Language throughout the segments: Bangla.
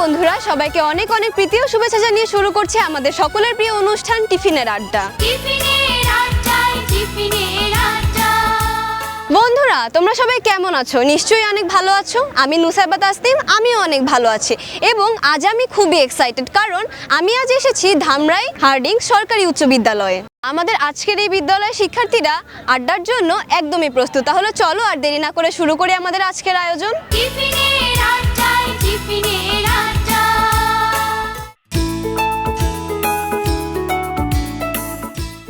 বন্ধুরা সবাইকে অনেক অনেক প্রীতি ও শুভেচ্ছা জানিয়ে শুরু করছি আমাদের সকলের প্রিয় অনুষ্ঠান টিফিনের আড্ডা। বন্ধুরা তোমরা সবাই কেমন আছো? নিশ্চয়ই অনেক ভালো আছো। আমি নুসাইবা তাসনিম আমিও অনেক ভালো আছি। এবং আজ আমি খুবই এক্সাইটেড কারণ আমি আজ এসেছি ধামরাই হার্ডিং সরকারি উচ্চ বিদ্যালয়ে। আমাদের আজকের এই বিদ্যালয়ের শিক্ষার্থীরা আড্ডার জন্য একদমই প্রস্তুত। তাহলে চলো আর দেরি না করে শুরু করি আমাদের আজকের আয়োজন। টিফিনের আড্ডায় টিফিনের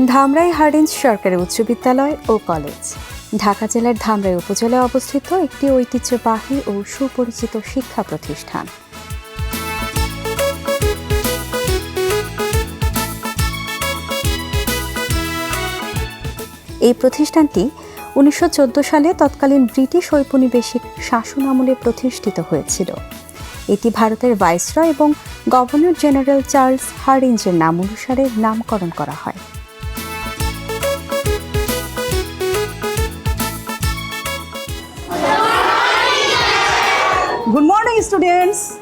ধামরাই হার্ডিঞ্জ সরকারি উচ্চ বিদ্যালয় ও কলেজ। ঢাকা জেলার ধামরাই উপজেলায় অবস্থিত একটি ঐতিহ্যবাহী ও সুপরিচিত শিক্ষা প্রতিষ্ঠান। এই প্রতিষ্ঠানটি উনিশশো চোদ্দ সালে তৎকালীন ব্রিটিশ ঔপনিবেশিক শাসন আমলে প্রতিষ্ঠিত হয়েছিল। এটি ভারতের ভাইসরয় এবং গভর্নর জেনারেল চার্লস হার্ডিঞ্জের নাম অনুসারে নামকরণ করা হয়। Students.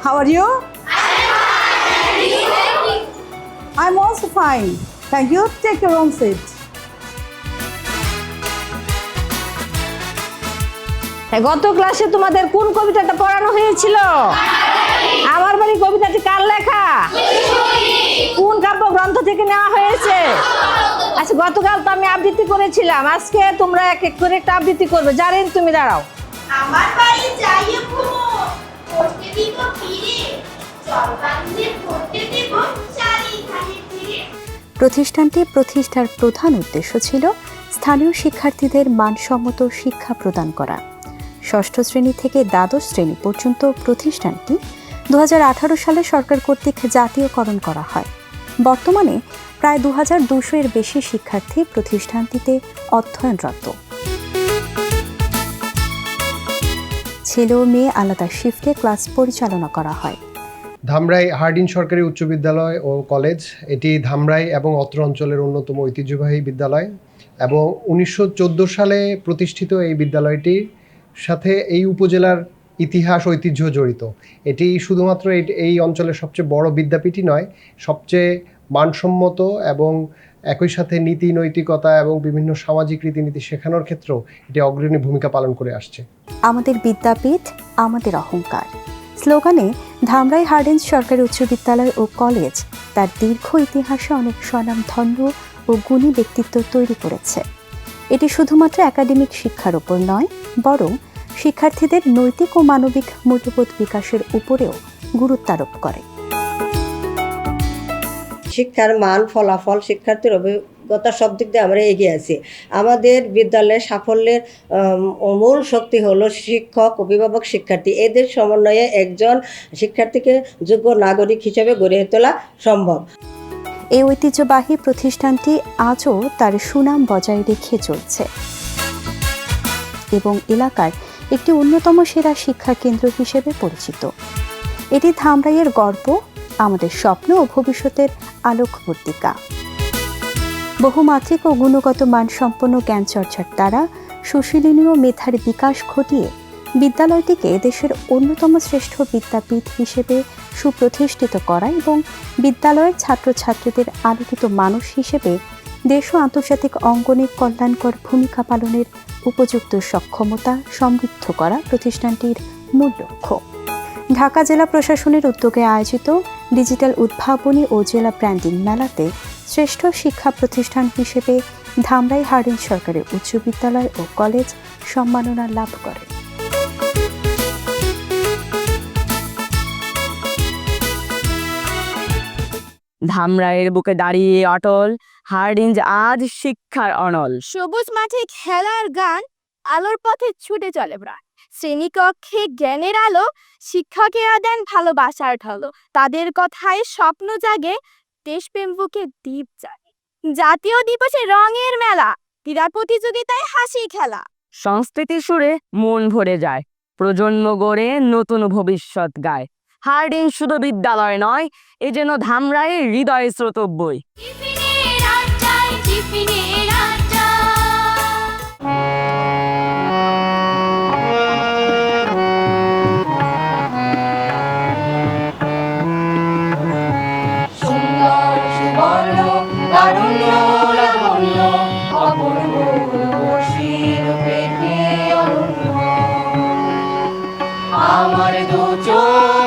How are you? I'm also fine. Thank you. Take your own seat. গত ক্লাসে তোমাদের কোন কবিতাটা পড়ানো হয়েছিল আমার বাড়ি কবিতাটি কার লেখা কোন কাব্যগ্রন্থ থেকে নেওয়া হয়েছে আচ্ছা গতকাল তো আমি আবৃত্তি করেছিলাম আজকে তোমরা এক এক করে একটা আবৃত্তি করবে জানেন তুমি দাঁড়াও আমার বাড়ি যাইয়ে দিব ফিরে। ফিরে। প্রতিষ্ঠানটি প্রতিষ্ঠার প্রধান উদ্দেশ্য ছিল স্থানীয় শিক্ষার্থীদের মানসম্মত শিক্ষা প্রদান করা। ষষ্ঠ শ্রেণি থেকে দ্বাদশ শ্রেণি পর্যন্ত প্রতিষ্ঠানটি দু হাজার আঠারো সালে সরকার কর্তৃক জাতীয়করণ করা হয়। বর্তমানে প্রায় দু দুশো এর বেশি শিক্ষার্থী প্রতিষ্ঠানটিতে অধ্যয়নরত। ছেলে ও মেয়ে আলাদা শিফটে ক্লাস পরিচালনা করা হয়। ধামরাই হার্ডিন সরকারি উচ্চ বিদ্যালয় ও কলেজ এটি ধামরাই এবং অত্র অঞ্চলের অন্যতম ঐতিহ্যবাহী বিদ্যালয় এবং উনিশশো চোদ্দ সালে প্রতিষ্ঠিত এই বিদ্যালয়টির সাথে এই উপজেলার ইতিহাস, ঐতিহ্য জড়িত। এটি শুধুমাত্র এই- এই অঞ্চলের সবচেয়ে বড় বিদ্যাপীঠই নয়, সবচেয়ে মানসম্মত এবং একই সাথে নীতি, নৈতিকতা এবং বিভিন্ন সামাজিক রীতিনীতি শেখানোর ক্ষেত্রেও এটি অগ্রণী ভূমিকা পালন করে আসছে। আমাদের বিদ্যাপীঠ, আমাদের অহংকার। স্লোগানে, ধামরাই হার্ডেন্স সরকারি উচ্চ বিদ্যালয় ও কলেজ তার দীর্ঘ ইতিহাসে অনেক স্বনামধন্য ও গুণী ব্যক্তিত্ব তৈরি করেছে। এটি শুধুমাত্র একাডেমিক শিক্ষার উপর নয়, বরং শিক্ষার্থীদের নৈতিক ও মানবিক মূল্যবোধ বিকাশের উপরেও গুরুত্ব আরোপ করে। শিক্ষার মান, ফলাফল, শিক্ষার্থীর অভিজ্ঞতা সব দিক দিয়ে আমরা এগিয়ে আছি। আমাদের বিদ্যালয়ের সাফল্যের মূল শক্তি হলো শিক্ষক, অভিভাবক, শিক্ষার্থী। এদের সমন্বয়ে একজন শিক্ষার্থীকে যোগ্য নাগরিক হিসেবে গড়ে তোলা সম্ভব। এই ঐতিহ্যবাহী প্রতিষ্ঠানটি আজও তার সুনাম বজায় রেখে চলছে এবং এলাকার একটি অন্যতম সেরা শিক্ষা কেন্দ্র হিসেবে পরিচিত। এটি ধামরাইয়ের গর্ব আমাদের স্বপ্ন ও ভবিষ্যতের আলোকবর্তিকা বহুমাত্রিক ও গুণগত মানসম্পন্ন জ্ঞান চর্চার দ্বারা সুশীলনীয় মেধার বিকাশ ঘটিয়ে বিদ্যালয়টিকে দেশের অন্যতম শ্রেষ্ঠ বিদ্যাপীঠ হিসেবে সুপ্রতিষ্ঠিত করা এবং বিদ্যালয়ের ছাত্রছাত্রীদের আলোকিত মানুষ হিসেবে দেশ ও আন্তর্জাতিক অঙ্গনে কল্যাণকর ভূমিকা পালনের উপযুক্ত সক্ষমতা সমৃদ্ধ করা প্রতিষ্ঠানটির মূল লক্ষ্য। ঢাকা জেলা প্রশাসনের উদ্যোগে আয়োজিত ডিজিটাল উদ্ভাবনী ও জেলা ব্র্যান্ডিং মেলাতে শ্রেষ্ঠ শিক্ষা প্রতিষ্ঠান হিসেবে ধামরাই হার্ডিন সরকারি উচ্চ বিদ্যালয় ও কলেজ সম্মাননা লাভ করে। ধামরাইয়ের বুকে দাঁড়িয়ে অটল হার্ডিঞ্জ আজ শিক্ষার অনল। সবুজ মাঠে খেলার গান আলোর পথে ছুটে চলে প্রাণ শ্রেণীকক্ষে জ্ঞানের আলো শিক্ষকেরা দেন ভালোবাসার ঢালো। তাদের কথায় স্বপ্ন জাগে দেশপ্রেম বুকে দ্বীপ জাগে জাতীয় দিবসে রঙের মেলা ক্রীড়া প্রতিযোগিতায় হাসি খেলা। সংস্কৃতির সুরে মন ভরে যায় প্রজন্ম গড়ে নতুন ভবিষ্যৎ গায়। হার্ডিঞ্জ শুধু বিদ্যালয় নয় এ যেন ধামরাইয়ের হৃদয় স্রোতব্যই টিফিনের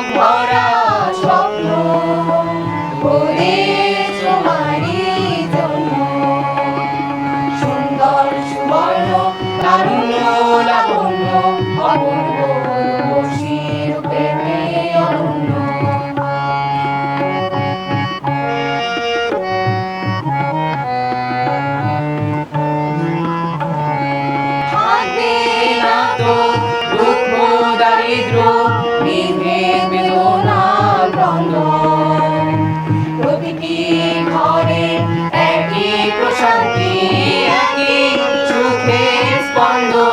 সুখের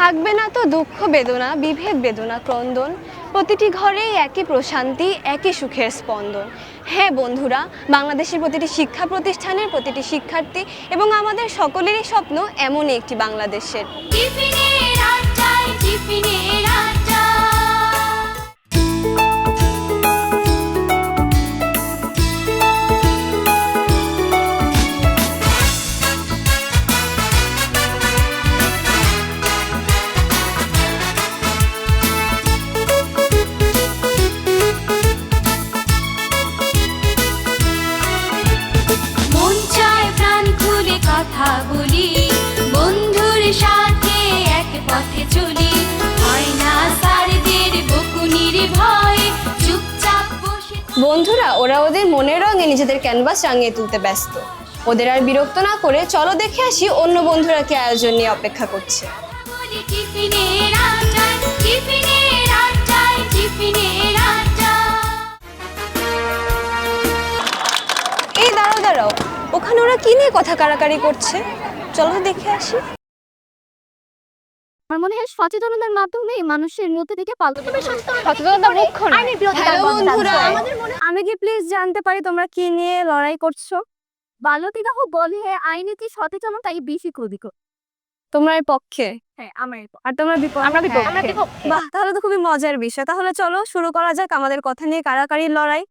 থাকবে না তো দুঃখ বেদনা, বিভেদ বেদনা, ক্রন্দন। প্রতিটি ঘরেই একই প্রশান্তি, একই সুখের স্পন্দন। হ্যাঁ বন্ধুরা, বাংলাদেশের প্রতিটি শিক্ষা প্রতিষ্ঠানের প্রতিটি শিক্ষার্থী এবং আমাদের সকলেরই স্বপ্ন এমনই একটি বাংলাদেশের। বলি বন্ধুর সাথে এক পথে চলি। হয় না স্যারদের বকুনির ভয়ে চুপচাপ বসে বন্ধুরা ওরা ওদের মনের রঙে নিজেদের ক্যানভাস রাঙিয়ে তুলতে ব্যস্ত। ওদের আর বিরক্ত না করে চলো দেখে আসি অন্য বন্ধুরা কি আয়োজন নিয়ে অপেক্ষা করছে। টিফিনের টিফিনের টিফিনের ওখানে ওরা কি নিয়ে কথা কারাকারি করছে? চলো দেখে আসি। আমার মনে হয় সচেতনতার মাধ্যমে মানুষের মধ্যে থেকে পাল্টে সচেতনতা মুখ্য আমি কি প্লিজ জানতে পারি তোমরা কি নিয়ে লড়াই করছ? বাল্যবিবাহ বলে আইনীতি সচেতনতাই বেশি ক্ষতিক তোমরা এর পক্ষে? হ্যাঁ আমার আর তোমরা বিপক্ষে? আমরা বিপক্ষে। বাহ তাহলে তো খুবই মজার বিষয়। তাহলে চলো শুরু করা যাক আমাদের কথা নিয়ে কারাকারির লড়াই।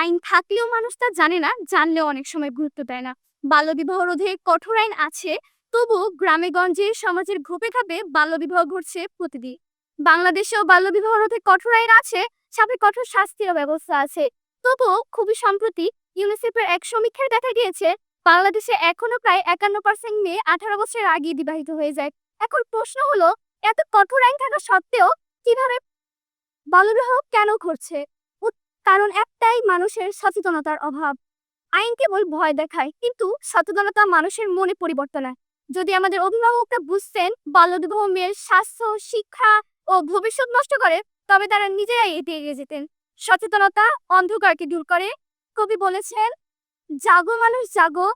আইন থাকলেও মানুষ তা জানে না, জানলেও অনেক সময় গুরুত্ব দেয় না। বাল্যবিবাহ রোধে কঠোর আইন আছে তবু গ্রামে গঞ্জে সমাজের ঘুপে ঘাপে বাল্যবিবাহ ঘটছে প্রতিদিন। বাংলাদেশেও বাল্যবিবাহ রোধে কঠোর আইন আছে, সাথে কঠোর শাস্তির ব্যবস্থা আছে। তবুও খুবই সম্প্রতি ইউনিসেফের এক সমীক্ষায় দেখা গিয়েছে, বাংলাদেশে এখনও প্রায় একান্ন পার্সেন্ট মেয়ে আঠারো বছরের আগে বিবাহিত হয়ে যায়। এখন প্রশ্ন হলো, এত কঠোর আইন থাকা সত্ত্বেও কীভাবে বাল্যবিবাহ কেন ঘটছে? কারণ একটাই মানুষের সচেতনতার অভাব। আইন কেবল ভয় দেখায়, কিন্তু সচেতনতা মানুষের মনে পরিবর্তন যদি আমাদের অভিভাবকরা বুঝতেন বাল্যবিবাহ মেয়ের স্বাস্থ্য, শিক্ষা ও ভবিষ্যৎ নষ্ট করে, তবে তারা নিজেরাই এতে এগিয়ে যেতেন। সচেতনতা অন্ধকারকে দূর করে। কবি বলেছেন, জাগো মানুষ জাগো,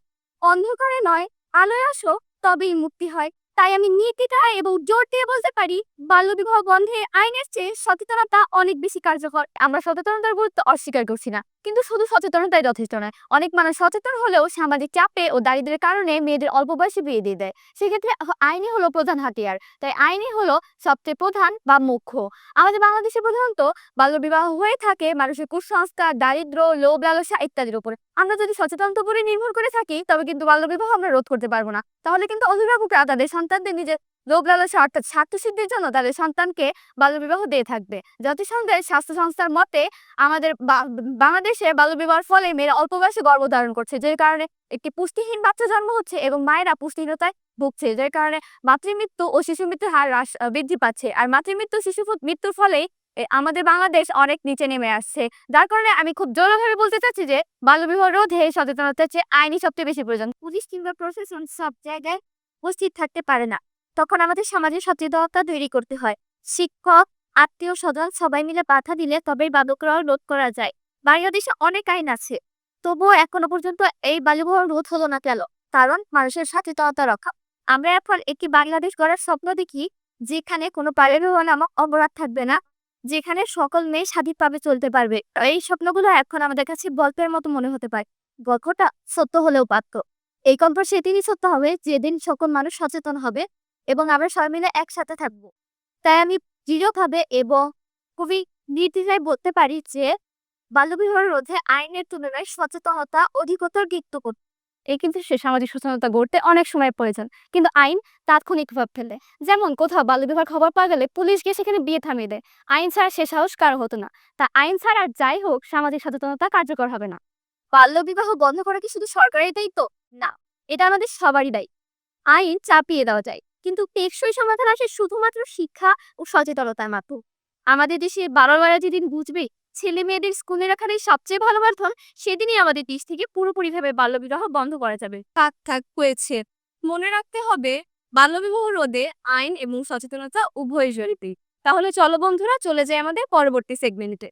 অন্ধকারে নয়, আলোয় আসো, তবেই মুক্তি হয়। তাই আমি নীতিটা এবং জোর দিয়ে বলতে পারি, বাল্যবিবাহ বন্ধে আইনের চেয়ে সচেতনতা অনেক বেশি কার্যকর। আমরা সচেতনতার গুরুত্ব অস্বীকার করছি না। কিন্তু শুধু সচেতনতাই যথেষ্ট নয়। অনেক মানুষ সচেতন হলেও সামাজিক চাপে ও দারিদ্রের কারণে মেয়েদের অল্প বয়সে বিয়ে দিয়ে দেয়। সেক্ষেত্রে আইনই হলো প্রধান হাতিয়ার। তাই আইনই হলো সবচেয়ে প্রধান বা মুখ্য। আমাদের বাংলাদেশে প্রধানত বাল্যবিবাহ হয়ে থাকে মানুষের কুসংস্কার দারিদ্র লোভ লালসা ইত্যাদির উপরে। আমরা যদি সচেতনতার উপরে নির্ভর করে থাকি, তবে কিন্তু বাল্যবিবাহ আমরা রোধ করতে পারব না। তাহলে কিন্তু অভিভাবকরা তাদের সন্তানদের নিজের লোভ অর্থাৎ স্বার্থসিদ্ধির জন্য তাদের সন্তানকে বাল্যবিবাহ দিয়ে থাকবে। জাতিসংঘের স্বাস্থ্য সংস্থার মতে আমাদের বাংলাদেশে বাল্যবিবাহের ফলে মেয়েরা অল্প বয়সে গর্ভধারণ করছে যে কারণে একটি পুষ্টিহীন বাচ্চা জন্ম হচ্ছে এবং মায়েরা পুষ্টিহীনতায় ভুগছে, যার কারণে মাতৃমৃত্যু ও শিশু মৃত্যুর হার হ্রাস বৃদ্ধি পাচ্ছে। আর মাতৃমৃত্যু শিশু মৃত্যুর ফলেই আমাদের বাংলাদেশ অনেক নিচে নেমে আসছে। যার কারণে আমি খুব জোরভাবে বলতে চাচ্ছি যে, বাল্যবিবাহ রোধে সচেতনতা চেয়ে আইনি সবচেয়ে বেশি প্রয়োজন। পুলিশ কিংবা প্রশাসন সব জায়গায় উপস্থিত থাকতে পারে না। তখন আমাদের সমাজে সচেতনতা তৈরি করতে হয়। শিক্ষক, আত্মীয় স্বজন সবাই মিলে বাধা দিলে তবেই বালকরাও রোধ করা যায়। বাংলাদেশে অনেক আইন আছে। তবুও এখনও পর্যন্ত এই বাল্যবিবাহ রোধ হলো না কেন? কারণ মানুষের সচেতনতা রক্ষা। আমরা এখন একটি বাংলাদেশ গড়ার স্বপ্ন দেখি, যেখানে কোনো বাল্যবিবাহ নামক অপরাধ থাকবে না, যেখানে সকল মেয়ে স্বাধীনভাবে চলতে পারবে। এই স্বপ্নগুলো এখন আমাদের কাছে গল্পের মতো মনে হতে পারে। গল্পটা সত্য হলেও পারত এই গল্প সেদিনই সত্য হবে, যেদিন সকল মানুষ সচেতন হবে। এবং আমরা সবাই মিলে একসাথে থাকব। তাই আমি দৃঢ়ভাবে এবং খুবই নির্দ্বিধায় বলতে পারি যে বাল্যবিবাহ রোধে আইনের তুলনায় সচেতনতা অধিকতর গিক্ত করতে এই কিন্তু সে সামাজিক সচেতনতা গড়তে অনেক সময় প্রয়োজন। কিন্তু আইন তাৎক্ষণিক প্রভাব ফেলে। যেমন কোথাও বাল্যবিবাহ খবর পাওয়া গেলে পুলিশ গিয়ে সেখানে বিয়ে থামিয়ে দেয়। আইন ছাড়া সে সাহস কারও হতো না। তা আইন ছাড়া আর যাই হোক সামাজিক সচেতনতা কার্যকর হবে না। বাল্যবিবাহ বন্ধ করা কি শুধু সরকারের দায়িত্ব? না এটা আমাদের সবারই দায়িত্ব। আইন চাপিয়ে দেওয়া যায়। কিন্তু টেকসই সমাধান আসে শুধুমাত্র শিক্ষা ও সচেতনতার মাধ্যমে। আমাদের দেশে বারোবার যেদিন বুঝবে ছেলে মেয়েদের স্কুলে রাখার এই সবচেয়ে ভালো মাধ্যম সেদিনই আমাদের দেশ থেকে পুরোপুরিভাবে বাল্যবিবাহ বন্ধ করা যাবে। থাক থাক হয়েছে। মনে রাখতে হবে বাল্যবিবাহ রোধে আইন এবং সচেতনতা উভয় জড়িত। তাহলে চলো বন্ধুরা চলে যাই আমাদের পরবর্তী সেগমেন্টে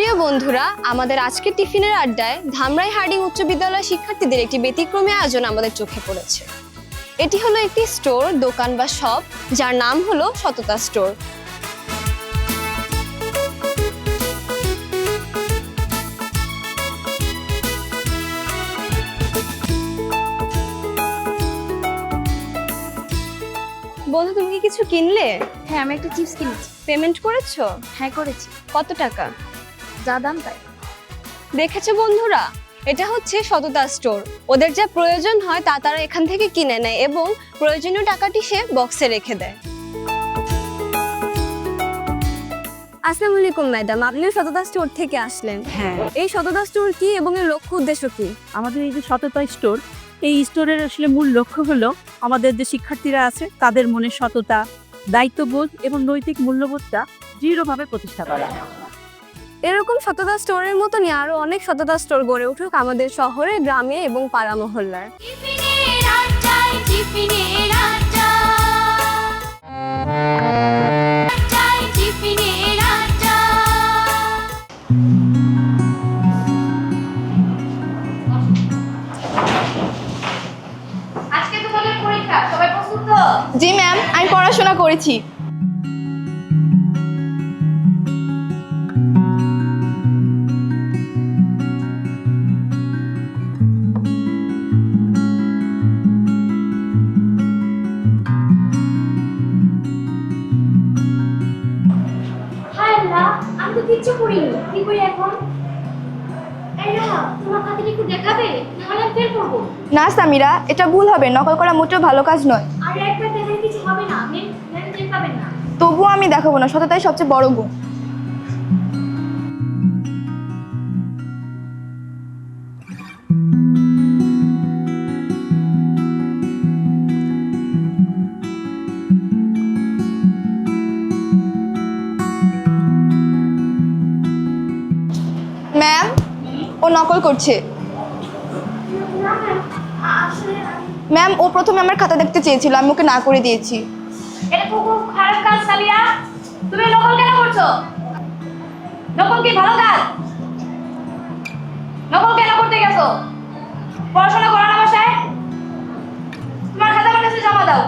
প্রিয় বন্ধুরা আমাদের আজকের টিফিনের আড্ডায় ধামরাই হার্ডিং উচ্চ বিদ্যালয় শিক্ষার্থীদের একটি ব্যতিক্রমী আয়োজন আমাদের চোখে পড়েছে। এটি হলো একটি স্টোর দোকান বা শপ যার নাম হলো সততা স্টোর। বন্ধু তুমি কি কিছু কিনলে? হ্যাঁ আমি একটা চিপস কিনেছি। পেমেন্ট করেছ? হ্যাঁ করেছি। কত টাকা? যা দাম তাই। দেখেছ বন্ধুরা? এটা হচ্ছে সততা স্টোর। ওদের যা প্রয়োজন হয় তা তারা এখান থেকে কিনে নেয় এবং প্রয়োজনীয় টাকাটি সে বক্সে রেখে দেয়। আসসালামু আলাইকুম ম্যাডাম। আপনিও সততা স্টোর থেকে আসলেন। হ্যাঁ। এই সততা স্টোর কি এবং এর লক্ষ্য উদ্দেশ্য কি? আমাদের এই যে সততা স্টোর এই স্টোরের আসলে মূল লক্ষ্য হলো আমাদের যে শিক্ষার্থীরা আছে তাদের মনে সততা দায়িত্ববোধ এবং নৈতিক মূল্যবোধটা দৃঢ়ভাবে প্রতিষ্ঠা করা। এরকম সততা স্টোরের মতনই আরও অনেক সততা স্টোর গড়ে উঠুক আমাদের শহরে গ্রামে এবং পাড়া মহল্লার জি ম্যাম আমি পড়াশোনা করেছি। কিচ্ছু করিনি। কি করি এখন? দেখাবে? না সামিরা এটা ভুল হবে। নকল করা মোটেও ভালো কাজ নয়। আর একবার কিছু হবে না ম্যাম ম্যাম টের পাবেন না। তবুও আমি দেখাবো না। সততাই সবচেয়ে বড় গুণ। নকল করছে। ম্যাম, ও প্রথমে আমার খাতা দেখতে চেয়েছিল, আমি ওকে না করে দিয়েছি। তুমি করতে পড়াশোনা না তোমার খাতা জমা দাও।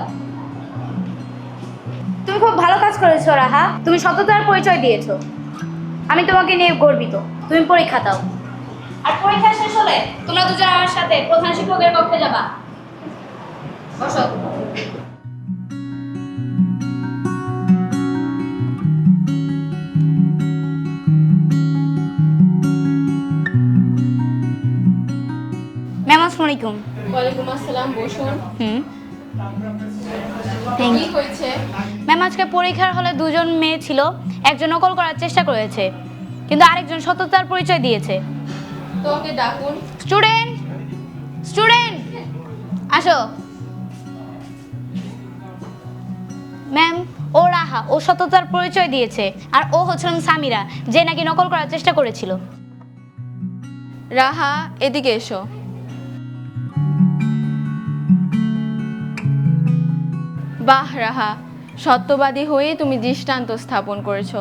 তুমি খুব ভালো কাজ করেছ, রাহা। তুমি সততার পরিচয় দিয়েছ। আমি তোমাকে নিয়ে গর্বিত। তুমি পরীক্ষা দাও। আর পরীক্ষা শেষ হলে তোমরা দুজন আমার সাথে প্রধান শিক্ষকের কক্ষে যাবা। বসো। ম্যাম আসসালামু আলাইকুম। ওয়ালাইকুম আসসালাম বসুন। হুম। ম্যাম আজকে পরীক্ষার হলে দুজন মেয়ে ছিল একজন নকল করার চেষ্টা করেছে কিন্তু আরেকজন সততার পরিচয় দিয়েছে। তোমাকে ডাকুন। স্টুডেন্ট স্টুডেন্ট আসো। ম্যাম ও রাহা ও সততার পরিচয় দিয়েছে আর ও হচ্ছিলাম সামিরা যে নাকি নকল করার চেষ্টা করেছিল। রাহা এদিকে এসো। বাহ রাহা সত্যবাদী হয়ে তুমি দৃষ্টান্ত স্থাপন করেছ।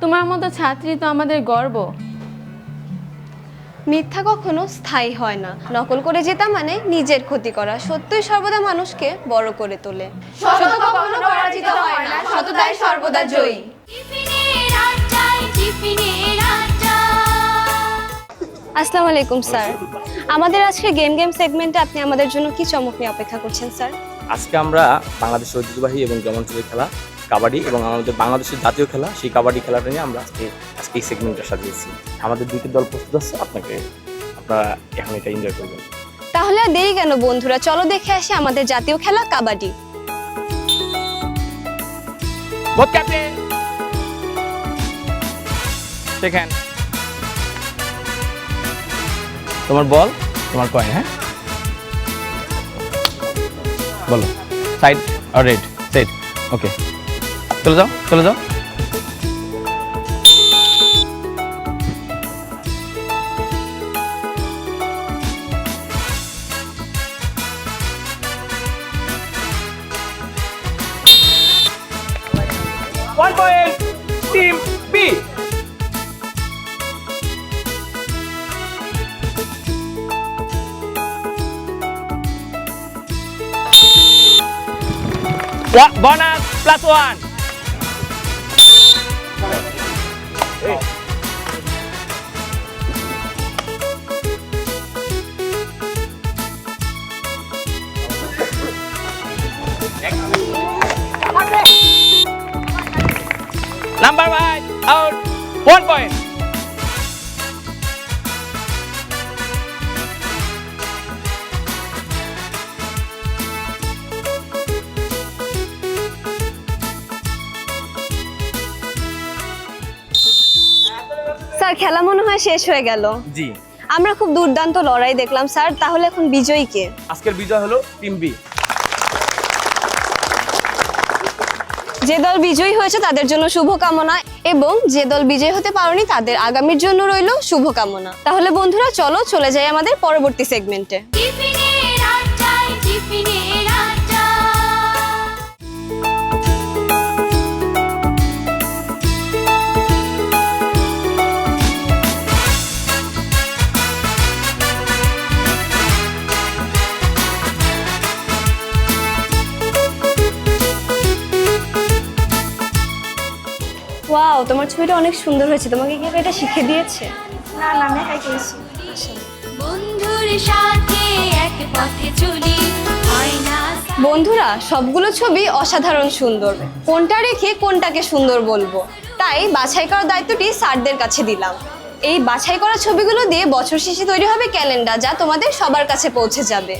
তোমার মতো ছাত্রী তো আমাদের গর্ব। মিথ্যা কখনো স্থায়ী হয় না। নকল করে জেতা মানে নিজের ক্ষতি করা। সত্যই সর্বদা মানুষকে বড় করে তোলে। সত্য কখনো পরাজিত হয় না। সততাই সর্বদা জয়ী। আসসালামু আলাইকুম, স্যার। আমাদের আজকে গেম গেম সেগমেন্টে আপনি আমাদের জন্য কি চমক নিয়ে অপেক্ষা করছেন, স্যার? আজকে আমরা বাংলাদেশের ঐতিহ্যবাহী এবং গ্রামাঞ্চলের খেলা কাবাডি এবং আমাদের বাংলাদেশের জাতীয় খেলা সেই কাবাডি খেলাটা নিয়ে আমরা আজকে আজকে এই সেগমেন্টটা সাজিয়েছি আমাদের দুইটি দল প্রস্তুত আছে আপনাকে আপনারা এখন এটা এনজয় করবেন। তাহলে আর দেরি কেন বন্ধুরা? চলো দেখে আসি আমাদের জাতীয় খেলা কাবাডি। বোধ ক্যাপ্টেন সেখান তোমার বল তোমার কয়েন হ্যাঁ? বলো। সাইড আর রেড সেট ওকে চলে যাও চলে যাও One point, team B. What bonus plus one? Sir খেলা মনে হয় শেষ হয়ে গেল। জি। আমরা খুব দুর্দান্ত লড়াই দেখলাম স্যার। তাহলে এখন বিজয়ী কে? আজকের বিজয় হলো টিম বি। যে দল বিজয়ী হয়েছে তাদের জন্য শুভকামনা এবং যে দল বিজয়ী হতে পারেনি তাদের আগামীর জন্য রইল শুভকামনা। তাহলে বন্ধুরা চলো চলে যাই আমাদের পরবর্তী সেগমেন্টে ওয়াও তোমার ছবিটা অনেক সুন্দর হয়েছে। তোমাকে কি এটা শিখে দিয়েছে? না না আমি একাই করেছি। বন্ধুর সাথে এক পথে চলি বন্ধুরা সবগুলো ছবি অসাধারণ সুন্দর। কোনটা রেখে কোনটাকে সুন্দর বলব? তাই বাছাই করার দায়িত্বটি স্যারদের কাছে দিলাম। এই বাছাই করা ছবিগুলো দিয়ে বছর শেষে তৈরি হবে ক্যালেন্ডার যা তোমাদের সবার কাছে পৌঁছে যাবে।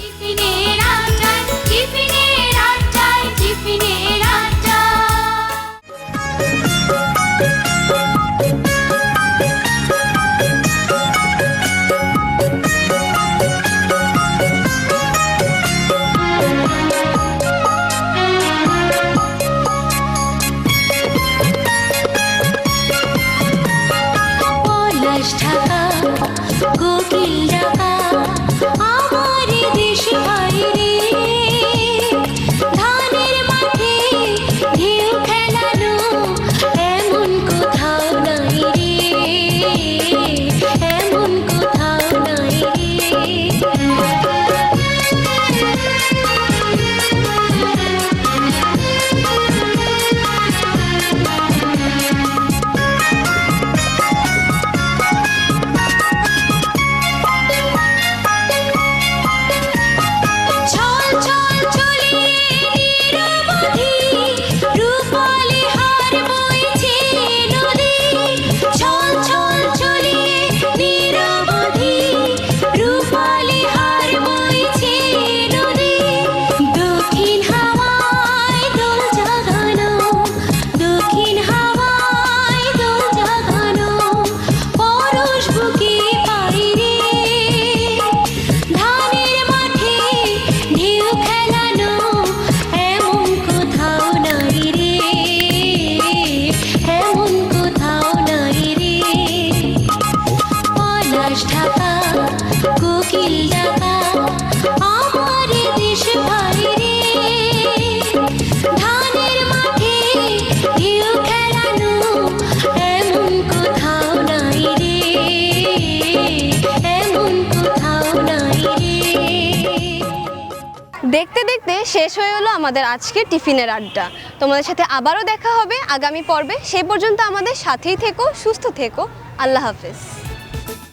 শেষ হয়ে হলো আমাদের আজকের টিফিনের আড্ডা। তোমাদের সাথে আবারও দেখা হবে আগামী পর্বে। সেই পর্যন্ত আমাদের সাথেই থেকো, সুস্থ থেকো। আল্লাহ হাফেজ।